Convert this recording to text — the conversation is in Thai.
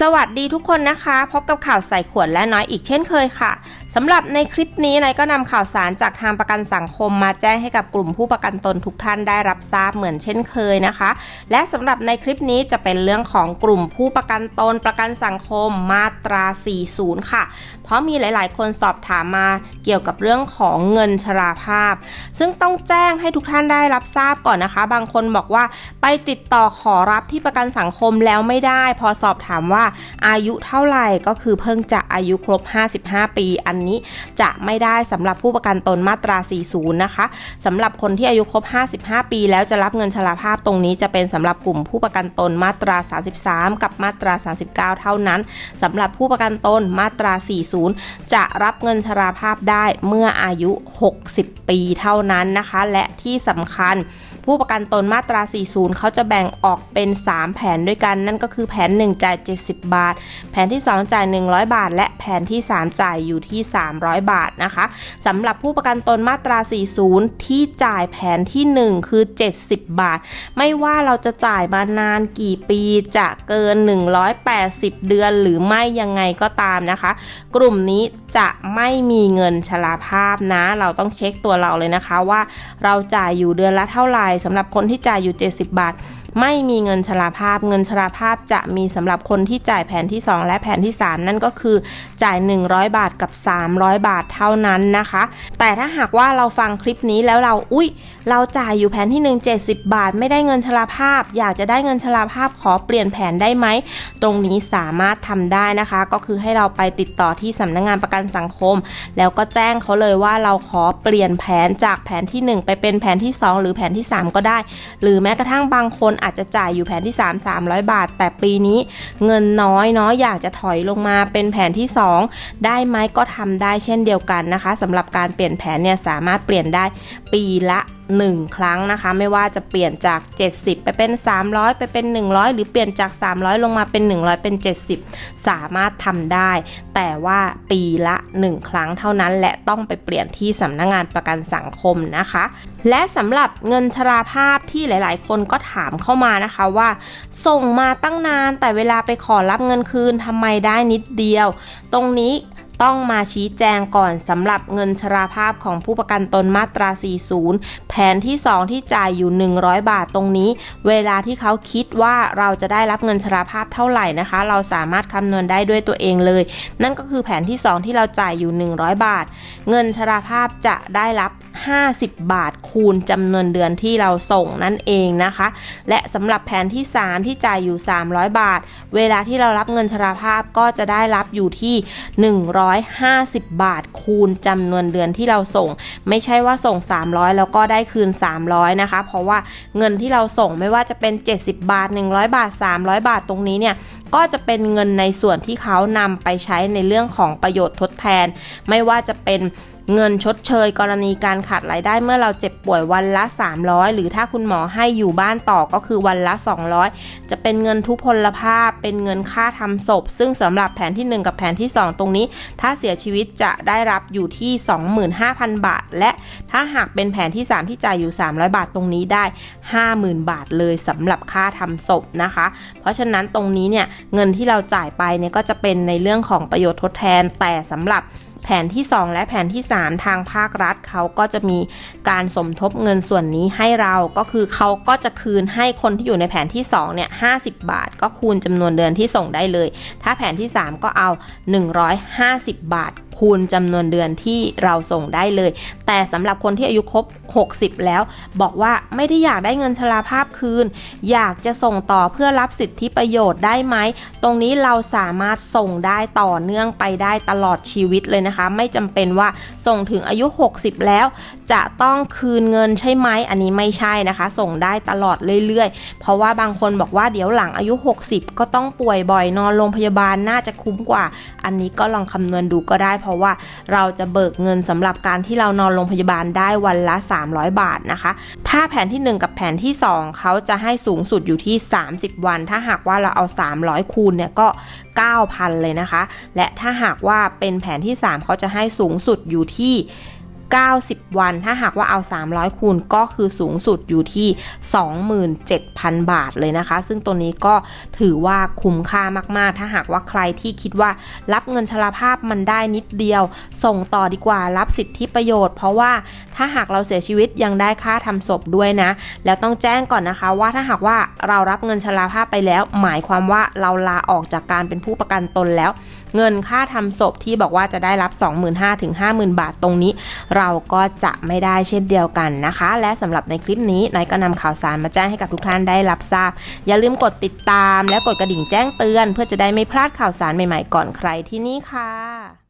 สวัสดีทุกคนนะคะ พบกับข่าวใส่ขวดและน้อยอีกเช่นเคยค่ะสำหรับในคลิปนี้นายก็นำข่าวสารจากทางประกันสังคมมาแจ้งให้กับกลุ่มผู้ประกันตนทุกท่านได้รับทราบเหมือนเช่นเคยนะคะ และสำหรับในคลิปนี้จะเป็นเรื่องของกลุ่มผู้ประกันตนประกันสังคมมาตรา 40 ค่ะ เพราะมีหลาย ๆ คนสอบถามมาเกี่ยวกับเรื่องของเงินชราภาพ ซึ่งต้องแจ้งให้ทุกท่านได้รับทราบก่อนนะคะ บางคนบอกว่าไปติดต่อขอรับที่ประกันสังคมแล้วไม่ได้ พอสอบถามว่าอายุเท่าไหร่ก็คือเพิ่งจะอายุครบ 55 ปี อันนี้จะไม่ได้สำหรับผู้ประกันตนมาตรา 40 นะคะสำหรับคนที่อายุครบ 55 ปี แล้วจะรับเงินชราภาพตรงนี้จะเป็นสำหรับกลุ่มผู้ประกันตนมาตรา 33 กับมาตรา 39 เท่านั้นสำหรับผู้ประกันตนมาตรา 40 จะรับเงินชราภาพได้เมื่ออายุ 60 ปีเท่านั้นนะคะ และที่สำคัญผู้ประกันตนมาตรา 40 เขาจะแบ่งออกเป็น 3 แผนด้วยกัน นั่นก็คือแผน 1 จ่าย70บาท แผนที่ 2 จ่าย 100 บาท และแผนที่ 3 จ่ายอยู่ที่ 300 บาทนะคะสำหรับผู้ประกันตนมาตรา 40 ที่จ่ายแผนที่ 1 คือ 70 บาท ไม่ว่าเราจะจ่ายมานานกี่ปีจะเกิน 180 เดือนหรือไม่ยังไงก็ตามนะคะ กลุ่มนี้จะไม่มีเงินชราภาพนะ เราต้องเช็คตัวเราเลยนะคะว่าเราจ่ายอยู่เดือนละเท่าไหร่สำหรับคนที่จ่ายอยู่ 70 บาท ไม่มีเงินชราภาพ เงินชราภาพจะมีสำหรับคนที่จ่ายแผนที่ 2 และแผนที่ 3 นั่นก็คือจ่าย 100 บาทกับ 300 บาทเท่านั้นนะคะ แต่ถ้าหากว่าเราฟังคลิปนี้แล้วเราอุ้ยเราจ่ายอยู่แผนที่ 1 70 บาท ไม่ได้เงินชราภาพ อยากจะได้เงินชราภาพขอเปลี่ยนแผนได้ไหม ตรงนี้สามารถทำได้นะคะ ก็คือให้เราไปติดต่อที่สำนักงงานประกันสังคม แล้วก็แจ้งเขาเลยว่าเราขอเปลี่ยนแผนจากแผนที่ 1 ไปเป็นแผนที่ 2 หรือแผนที่ 3 ก็ได้ หรือแม้กระทั่งบางคนอาจจะจ่ายอยู่แผนที่ 3 300 บาท แต่ปีนี้เงินน้อยเนาะอยากจะถอยลงมาเป็นแผนที่ 2 ได้ไหมก็ทำได้เช่นเดียวกันนะคะสำหรับการเปลี่ยนแผนเนี่ยสามารถเปลี่ยนได้ปีละ1 ครั้งนะคะ ไม่ว่าจะเปลี่ยนจาก 70 ไปเป็น 300 ไปเป็น 100 หรือเปลี่ยนจาก 300 ลงมาเป็น 100 เป็น 70 สามารถทำได้ แต่ว่าปีละ 1 ครั้งเท่านั้น และต้องไปเปลี่ยนที่สำนักงงานประกันสังคมนะคะ และสำหรับเงินชราภาพที่หลาย ๆ คนก็ถามเข้ามานะคะว่า ส่งมาตั้งนานแต่เวลาไปขอรับเงินคืนทำไมได้นิดเดียว ตรงนี้ ต้องมาชี้แจงก่อนสำหรับเงินชราภาพของผู้ประกันตนมาตรา 40 แผนที่ 2 ที่จ่ายอยู่ 100 บาทตรงนี้ เวลาที่เขาคิดว่าเราจะได้รับเงินชราภาพเท่าไหร่นะคะ เราสามารถคำนวณได้ด้วยตัวเองเลย นั่นก็คือแผนที่ 2 ที่เราจ่ายอยู่ 100 บาท เงินชราภาพจะได้รับ50 บาทคูณจำนวนเดือนที่เราส่งนั่นเองนะคะ และสำหรับแผนที่ 3 ที่จ่ายอยู่ 300 บาท เวลาที่เรารับเงินชราภาพก็จะได้รับอยู่ที่ 150 บาทคูณจำนวนเดือนที่เราส่ง ไม่ใช่ว่าส่ง 300 แล้วก็ได้คืน 300 นะคะ เพราะว่าเงินที่เราส่งไม่ว่าจะเป็น 70 บาท 100 บาท 300 บาทตรงนี้เนี่ยก็จะเป็นเงินในส่วนที่เขานำไปใช้ในเรื่องของประโยชน์ทดแทน ไม่ว่าจะเป็น เงินชดเชยกรณีการขาดรายได้เมื่อเราเจ็บป่วยวันละ 300 หรือถ้าคุณหมอให้อยู่บ้านต่อก็คือวันละ 200 จะเป็นเงินทุพพลภาพ เป็นเงินค่าทำศพ ซึ่งสำหรับแผนที่ 1 กับแผนที่ 2 ตรงนี้ ถ้าเสียชีวิตจะได้รับอยู่ที่ 25,000 บาท และถ้าหากเป็นแผนที่ 3 ที่จ่ายอยู่ 300 บาทตรงนี้ได้ 50,000 บาทเลยสำหรับค่าทำศพนะคะ เพราะฉะนั้นตรงนี้เนี่ยเงินที่เราจ่ายไปเนี่ยก็จะเป็นในเรื่องของประโยชน์ทดแทนแต่สำหรับ แผนที่ 2 และแผนที่ 3 ทางภาครัฐเขาก็จะมีการสมทบเงินส่วนนี้ให้เราก็คือเขาก็จะคืนให้คนที่อยู่ในแผนที่2เนี่ย50 บาท ก็คูณจำนวนเดือนที่ส่งได้เลย ถ้าแผนที่ 3 ก็เอา 150 บาท คูณจำนวนเดือนที่เราส่งได้เลย แต่สำหรับคนที่อายุครบ 60 แล้ว บอกว่าไม่ได้อยากได้เงินชราภาพคืน อยากจะส่งต่อเพื่อรับสิทธิประโยชน์ได้ไหม ตรงนี้เราสามารถส่งได้ต่อเนื่องไปได้ตลอดชีวิตเลยนะคะ ไม่จำเป็นว่าส่งถึงอายุ 60 แล้ว จะต้องคืนเงินใช่ไหมอันนี้ไม่ใช่นะคะ ส่งได้ตลอดเรื่อยๆ เพราะว่าบางคนบอกว่าเดี๋ยวหลังอายุ 60 ก็ต้องป่วยบ่อยนอนโรงพยาบาลน่าจะคุ้มกว่า อันนี้ก็ลองคำนวณดูก็ได้เพราะว่าเราจะเบิกเงินสำหรับการที่เรานอนโรงพยาบาลได้วันละ 300 บาทนะคะ ถ้าแผนที่ 1 กับแผนที่ 2 เขาจะให้สูงสุดอยู่ที่ 30 วัน ถ้าหากว่าเราเอา 300 คูณเนี่ยก็ 9,000 เลยนะคะ และถ้าหากว่าเป็นแผนที่ 3 เขาจะให้สูงสุดอยู่ที่ 90 วัน ถ้าหากว่าเอา 300 คูณก็คือสูงสุดอยู่ที่ 27,000 บาทเลยนะคะ ซึ่งตัวนี้ก็ถือว่าคุ้มค่ามากๆ ถ้าหากว่าใครที่คิดว่ารับเงินชราภาพมันได้นิดเดียว ส่งต่อดีกว่ารับสิทธิประโยชน์ เพราะว่าถ้าหากเราเสียชีวิตยังได้ค่าทำศพด้วยนะ แล้วต้องแจ้งก่อนนะคะว่าถ้าหากว่าเรารับเงินชราภาพไปแล้ว หมายความว่าเราลาออกจากการเป็นผู้ประกันตนแล้ว เงินค่าทำศพที่บอกว่าจะได้รับ 25,000ถึง50,000 บาทตรงนี้ เราก็จะไม่ได้เช่นเดียวกันนะคะ และสำหรับในคลิปนี้นายก็นำข่าวสารมาแจ้งให้กับทุกท่านได้รับทราบ อย่าลืมกดติดตามและกดกระดิ่งแจ้งเตือน เพื่อจะได้ไม่พลาดข่าวสารใหม่ๆก่อนใครที่นี่ค่ะ